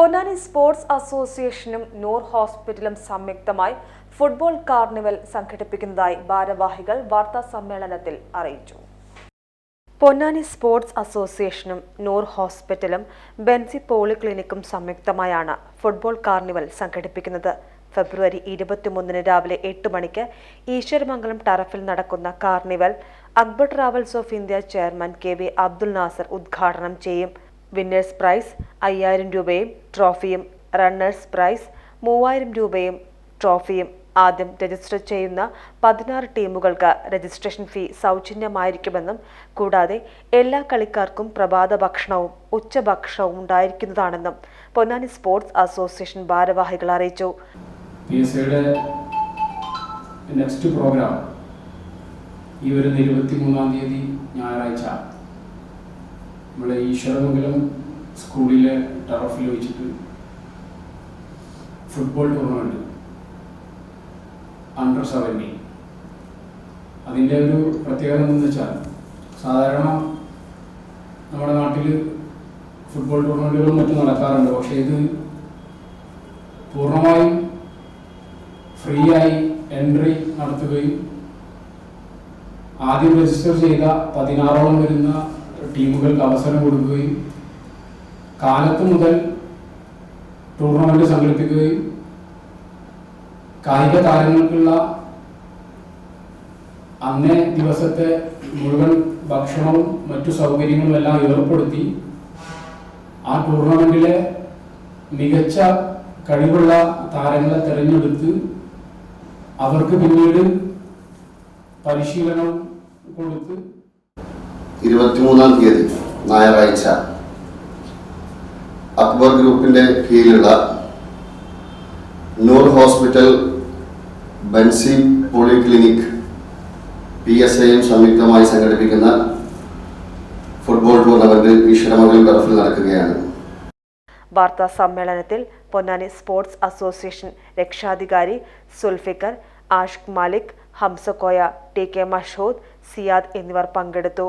Ponnani sports അസോസിയേഷനും നൂർ ഹോസ്പിറ്റലും സംയുക്തമായി ഫുട്ബോൾ കാർണിവൽ സംഘടിപ്പിക്കുന്നതായി ഭാരവാഹികൾ വാർത്താ സമ്മേളനത്തിൽ അറിയിച്ചു. പൊന്നാനി സ്പോർട്സ് അസോസിയേഷനും നൂർ ഹോസ്പിറ്റലും ബെൻസി പോളിക്ലിനിക്കും സംയുക്തമായാണ് ഫുട്ബോൾ കാർണിവൽ സംഘടിപ്പിക്കുന്നത്. ഫെബ്രുവരി ഇരുപത്തിമൂന്നിന് രാവിലെ എട്ട് മണിക്ക് ഈശ്വരമംഗലം ടറഫിൽ നടക്കുന്ന carnival Akbar travels of India chairman K V Abdul Nasar ഉദ്ഘാടനം ചെയ്യും. വിന്നേഴ്സ് പ്രൈസ് അയ്യായിരം രൂപയും. ട്രോഫിയും റണ്ണേഴ്സ് പ്രൈസ് മൂവായിരം രൂപയും. ട്രോഫിയും ആദ്യം രജിസ്റ്റർ ചെയ്യുന്ന പതിനാറ് ടീമുകൾക്ക് രജിസ്ട്രേഷൻ ഫീ സൗജന്യമായിരിക്കുമെന്നും കൂടാതെ എല്ലാ കളിക്കാർക്കും പ്രഭാത ഭക്ഷണവും ഉച്ചഭക്ഷണവും ഉണ്ടായിരിക്കുന്നതാണെന്നും പൊന്നാനി സ്പോർട്സ് അസോസിയേഷൻ ഭാരവാഹികൾ അറിയിച്ചു. നെക്സ്റ്റ് പ്രോഗ്രാം ഈ വരുന്ന ഇരുപത്തി മൂന്നാം തീയതി ഞായറാഴ്ച നമ്മളെ ഈശ്വരമംഗലം സ്കൂളിലെ ടറഫിൽ വെച്ചിട്ട് ഫുട്ബോൾ ടൂർണമെന്റ് അണ്ടർ സെവന്റീൻ അതിന്റെ ഒരു പ്രത്യേകത എന്താണെന്ന് വെച്ചാൽ സാധാരണ നമ്മുടെ നാട്ടിൽ ഫുട്ബോൾ ടൂർണമെന്റുകളും മറ്റും നടക്കാറുണ്ട്. പക്ഷേ ഇത് പൂർണമായും ഫ്രീ ആയി എൻട്രി നടത്തുകയും ആദ്യം രജിസ്റ്റർ ചെയ്ത പതിനാറോളം വരുന്ന ടീമുകൾക്ക് അവസരം കൊടുക്കുകയും കാലത്ത് മുതൽ ടൂർണമെന്റ് സംഘടിപ്പിക്കുകയും കായിക താരങ്ങൾക്കുള്ള അന്നേ ദിവസത്തെ മുഴുവൻ ഭക്ഷണവും മറ്റു സൗകര്യങ്ങളും എല്ലാം ഏർപ്പെടുത്തി ആ ടൂർണമെന്റിലെ മികച്ച കഴിവുള്ള താരങ്ങളെ തിരഞ്ഞെടുത്ത് അവർക്ക് പിന്നീട് പരിശീലനം കൊടുത്ത് ഇരുപത്തിമൂന്നാം തീയതി ഞായറാഴ്ച. അക്ബർ ഗ്രൂപ്പിന്റെ കീഴിലുള്ള Noor hospital Bansi polyclinic P S ഐയും സംയുക്തമായി സംഘടിപ്പിക്കുന്ന ഫുട്ബോൾ ടൂർണമെന്റ് ഈശ്വരമംഗലം ടർഫിൽ നടക്കുകയാണ്. വാർത്താ സമ്മേളനത്തിൽ പൊന്നാനി സ്പോർട്സ് അസോസിയേഷൻ രക്ഷാധികാരി സുൽഫിക്കർ ആഷിഖ് മാലിക് ഹംസക്കോയ ടി കെ മഷൂദ് സിയാദ് എന്നിവർ പങ്കെടുത്തു.